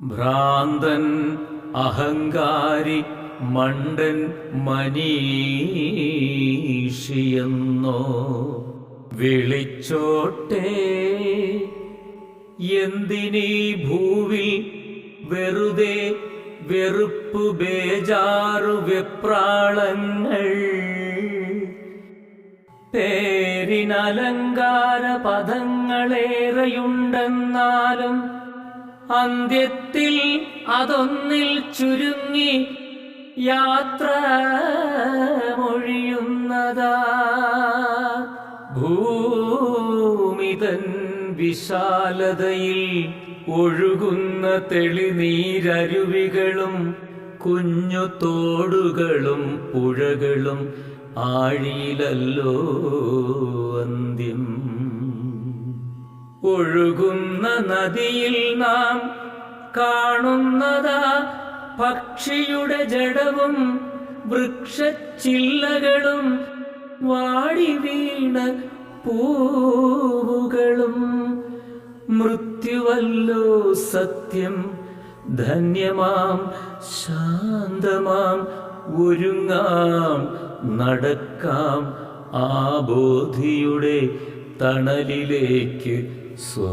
ഭ്രാന്തൻ അഹങ്കാരി മണ്ടൻ മനീഷിയെന്നോ? വിളിച്ചോട്ടെ എന്തിനീ ഭൂവിൽ വെറുതെ വെറുപ്പു ബേജാറു വെപ്രാളങ്ങൾ? പേരിനലങ്കാര പദങ്ങളേറെയുണ്ടെന്നാലും അന്ത്യത്തിൽ അതൊന്നിൽ ചുരുങ്ങി യാത്ര മൊഴിയുന്നതാ. ഭൂമിതൻ വിശാലതയിൽ ഒഴുകുന്ന തെളിനീരരുവികളും കുഞ്ഞു തോടുകളും പുഴകളും ആഴിയിലല്ലോ. ഒഴുകുന്ന നദിയിൽ നാം കാണുന്നതാ പക്ഷിയുടെ ജഡവും വൃക്ഷച്ചില്ലകളും വാടി വീണ പൂവുകളും. മൃത്യുവല്ലോ സത്യം ധന്യമാം ശാന്തമാം ഒരുങ്ങാം നടക്കാം ആ ബോധിയുടെ തണലിലേക്ക് സോദരാ.